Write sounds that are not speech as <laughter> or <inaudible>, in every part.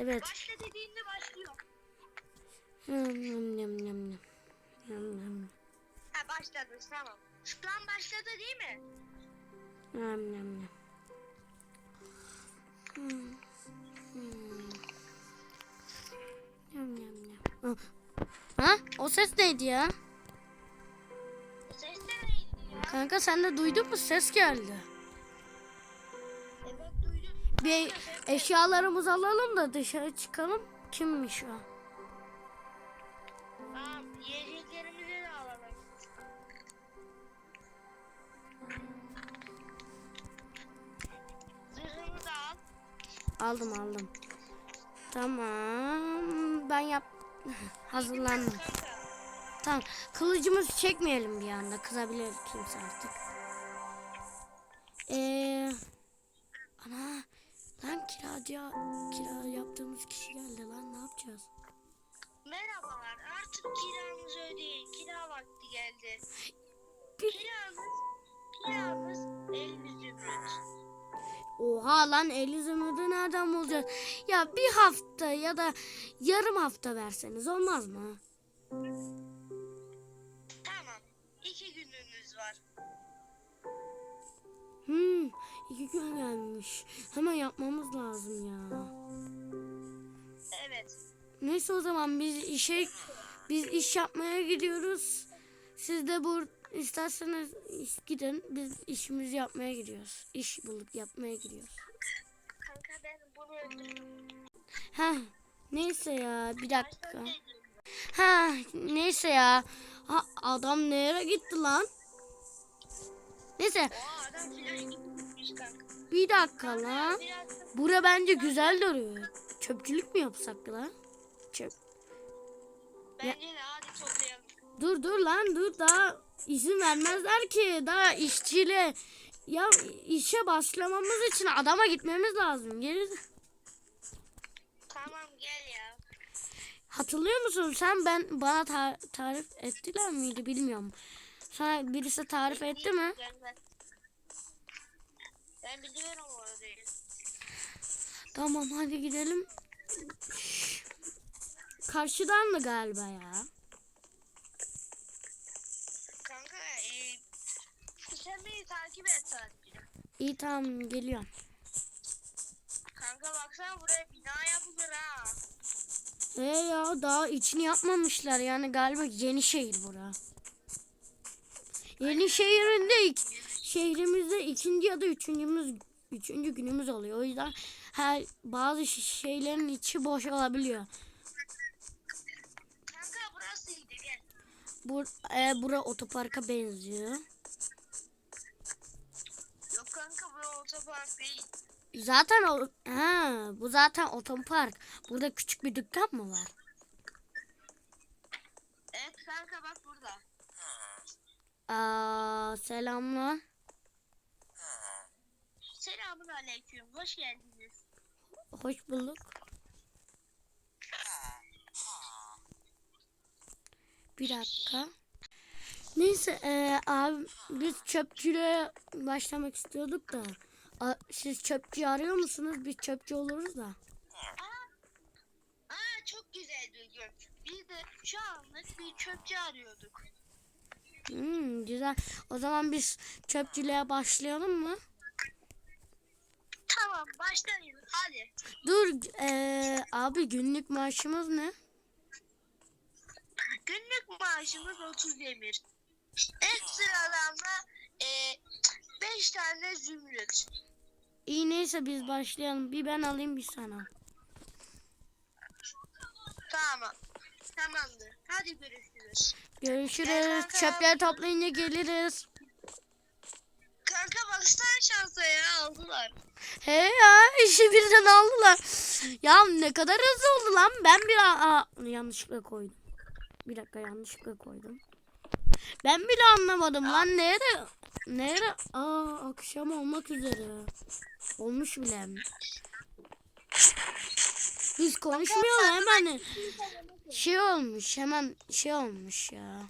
Evet. Başla dediğinde başlıyor. Yum, yum, yum, yum, yum. Yum, yum. Ha başladı tamam. Şu an başladı değil mi? Yum, yum, yum. Hmm, hmm. Yum, yum, yum. Ha? O ses neydi ya? Ses de neydi ya? Kanka sen de duydun mu? Ses geldi. Bir eşyalarımızı alalım da dışarı çıkalım. Kimmiş o? Tamam yiyeceklerimizi de alalım. Zırhını da al. Aldım aldım. Tamam. Ben yap <laughs> hazırlandım. Tamam. Kılıcımızı çekmeyelim bir anda. Kızabilir kimse artık. Kiracıya kira yaptığımız kişi geldi lan ne yapacağız? Merhabalar artık kiranızı ödeyin. Kira vakti geldi. Kiranız, kiranız 50 zümrüt. Oha lan 50 zümrüdü nereden bulacağız? Ya bir hafta ya da yarım hafta verseniz olmaz mı? Tamam. iki gününüz var. Hmm, iki gün gelmiş. Hemen yapmamız lazım ya. Evet. Neyse o zaman biz işe biz iş yapmaya gidiyoruz. Siz de bur isterseniz gidin. Biz işimizi yapmaya gidiyoruz. İş bulup yapmaya gidiyoruz. Kanka ben bunu öldürdüm. Ha neyse ya bir dakika. Ha neyse ya. Ha, adam nereye gitti lan? Neyse Oha adam. Bir dakika lan. Bura bence güzel duruyor. Çöpçülük mü yapsak lan? Çöp. bence de hadi toplayalım. Dur dur lan dur daha izin vermezler ki daha işçiyle ya işe başlamamız için adama gitmemiz lazım. Geri Tamam gel ya. hatırlıyor musun sen ben bana ta- tarif ettiler miydi bilmiyorum. Sana birisi tarif etti mi? Ben, ben, biliyorum orayı. Tamam hadi gidelim. Karşıdan mı galiba ya? Kanka e, sen beni takip et sadece. İyi tamam geliyorum. Kanka baksana buraya bina yapılır ha. He ya daha içini yapmamışlar yani galiba yeni şehir bura. Yeni şehirinde şehrimizde ikinci ya da üçüncümüz üçüncü günümüz oluyor. O yüzden her bazı şeylerin içi boş olabiliyor. Kanka burası iyiydi gel. Bu e, bura otoparka benziyor. Yok kanka bura otopark değil. Zaten o ha bu zaten otopark. Burada küçük bir dükkan mı var? Evet kanka bak burada. Aa selamlar. Selamun aleyküm. Hoş geldiniz. Hoş bulduk. Bir dakika. Neyse eee, abi biz çöpçülüğe başlamak istiyorduk da. A- siz çöpçü arıyor musunuz? Biz çöpçü oluruz da. Aa çok güzel bir gün. Biz de şu anlık bir çöpçü arıyorduk. Hmm, güzel. O zaman biz çöpçülüğe başlayalım mı? Tamam başlayın hadi. Dur eee, abi günlük maaşımız ne? Günlük maaşımız 30 demir. Ekstradan da 5 tane zümrüt. İyi neyse biz başlayalım. Bir ben alayım bir sana. Tamam. Tamamdır. Hadi görüşürüz. Görüşürüz. Çöpleri toplayınca geliriz. Kanka baksana şansa ya aldılar. He ya işi birden aldılar. Ya ne kadar hızlı oldu lan. Ben bir aa, yanlışlıkla koydum. Bir dakika yanlışlıkla koydum. Ben bile anlamadım lan nerede? Nerede? Aa akşam olmak üzere. Olmuş bile. Biz konuşmuyoruz hemen. Şey olmuş hemen şey olmuş ya.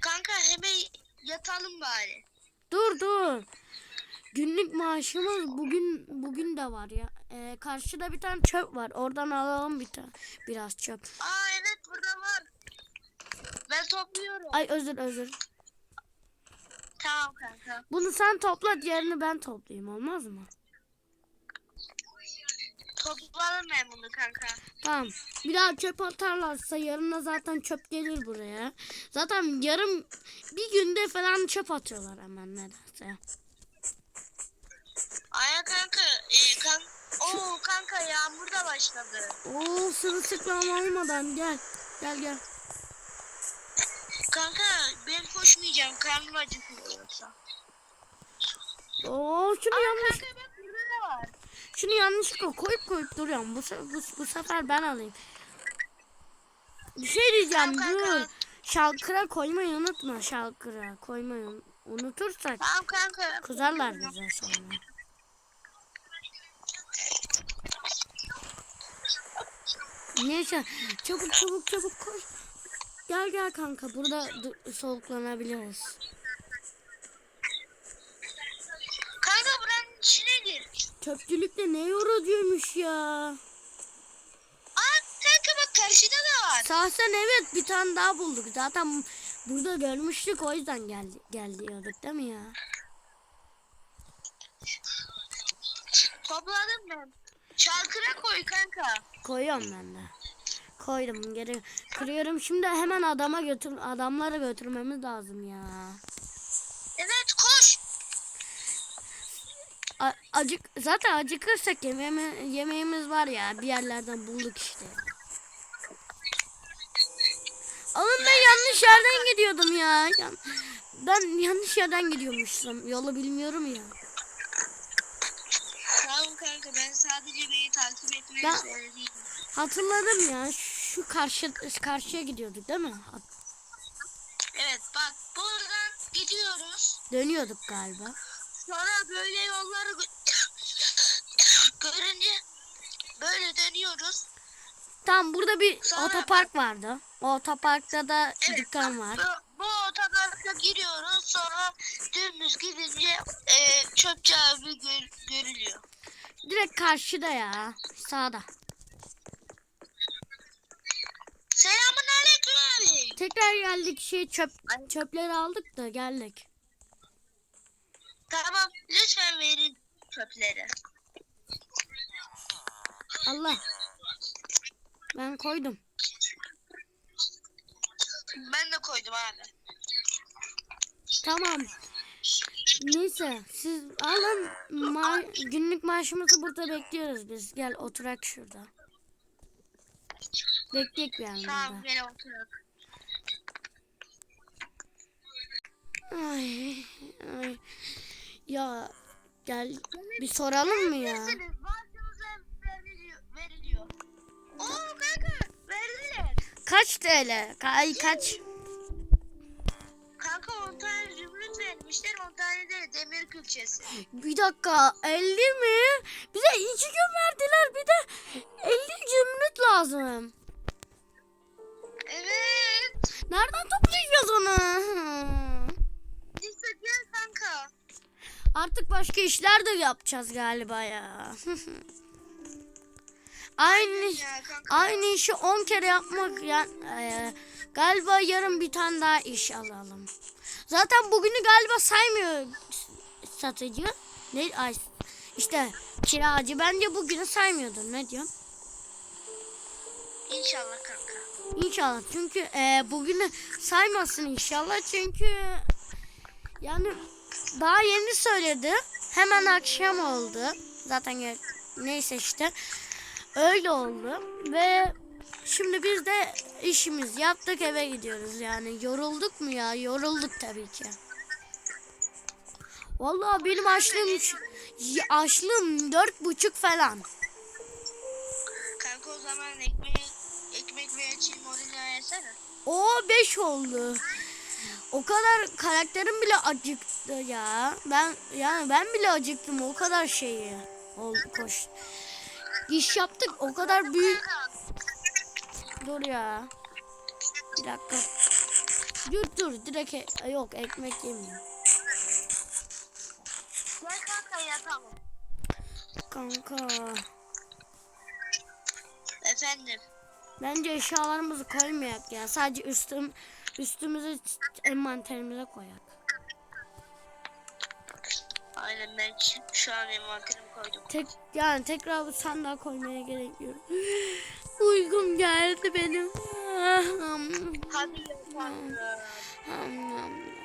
Kanka hemen yatalım bari. Dur dur. Günlük maaşımız bugün bugün de var ya. Ee, karşıda bir tane çöp var. Oradan alalım bir tane biraz çöp. Aa evet burada var. Ben topluyorum. Ay özür özür. Tamam kanka. Bunu sen topla diğerini ben toplayayım olmaz mı? Toplayalım ben bunu kanka. Tamam. Bir daha çöp atarlarsa yarına zaten çöp gelir buraya. Zaten yarım bir günde falan çöp atıyorlar hemen nedense. Aya kanka. E, kan Oo kanka yağmur da başladı. Oo sırılsıklam olmadan gel. Gel gel. Kanka ben koşmayacağım. Karnım acıkıyor yoksa. Oo şunu yanlış Kanka bak burada da var. Şunu yanlışlıkla koyup koyup duruyorum. Bu, bu, bu sefer ben alayım. Bir şey diyeceğim Tamam dur. kanka. Şalkıra koymayı unutma şalkıra koymayı un- unutursak Tamam kanka. kızarlar bize sonra. Neyse çabuk çabuk çabuk koş. Gel gel kanka burada soluklanabiliriz. Çöpçülükte ne yorucuymuş ya. Aa kanka bak karşıda da var. Sahsen evet bir tane daha bulduk. Zaten burada görmüştük o yüzden geldi gel diyorduk değil mi ya? Topladım ben. Çalkıra koy kanka. Koyuyorum ben de. Koydum geri kırıyorum. Şimdi hemen adama götür adamlara götürmemiz lazım ya. Evet koş. A- acık zaten acıkırsak yemeğime, yemeğimiz var ya bir yerlerden bulduk işte. Oğlum ben yanlış yerden gidiyordum ya. Ben yanlış yerden gidiyormuşum. Yolu bilmiyorum ya. Tamam kanka ben sadece beni takip etmeyi Ben- söyledim. Hatırladım ya. Şu karşı karşıya gidiyorduk değil mi? Evet bak buradan gidiyoruz. Dönüyorduk galiba. Sonra böyle yolları gö- görünce böyle dönüyoruz. Tam burada bir Sonra otopark vardı. O otoparkta da Evet, dükkan var. Bu, bu otoparka giriyoruz. Sonra dümdüz gidince e, çöpçü abi gör- görülüyor. Direkt karşıda ya. Sağda. Selamun aleyküm abi. Tekrar geldik şey çöp çöpleri aldık da geldik. Tamam lütfen verin çöpleri. Allah. Ben koydum. Ben de koydum abi. Tamam. Neyse siz alın ma- günlük maaşımızı burada bekliyoruz biz. Gel oturak şurada. Bekleyek bir yani Tamam burada. gel oturalım. Ay, ay. Ya gel bir soralım mı ya? Oo kanka verdiler. Kaç TL? Ay kaç? Kanka 10 tane zümrüt vermişler 10 tane de demir külçesi. Bir dakika 50 mi? Bize iki gün verdiler bir de 50 zümrüt lazım. Evet. Nereden toplayacağız onu? İşte gel kanka. Artık başka işler de yapacağız galiba ya. <laughs> aynı aynı işi 10 kere yapmak ya e, galiba yarın bir tane daha iş alalım. Zaten bugünü galiba saymıyor satıcı. Ne ay işte kiracı bence bugünü saymıyordur. Ne diyorsun? İnşallah kanka. İnşallah çünkü e, bugünü saymasın inşallah çünkü yani daha yeni söyledi hemen akşam oldu zaten neyse işte öyle oldu ve şimdi biz de işimizi yaptık eve gidiyoruz yani yorulduk mu ya yorulduk tabii ki. Vallahi benim açlığım açlığım dört buçuk falan. Kanka o zaman ekmeği ekmek veya çiğ modelini ayırsana. O 5 oldu. O kadar karakterim bile acıktı ya. Ben yani ben bile acıktım o kadar şeyi. Oldu koş. İş yaptık o kadar büyük. Dur ya. Bir dakika. Dur dur direkt e- yok ekmek yemiyorum. Gel kanka yatalım. Kanka. Efendim. Bence eşyalarımızı koymayak ya. Sadece üstüm üstümüze envanterimize koyak. Aynen ben şu an envanterimi koydum. Tek yani tekrar bu sandığa koymaya gerek yok. <laughs> Uykum geldi benim. Hadi yatalım. Hmm.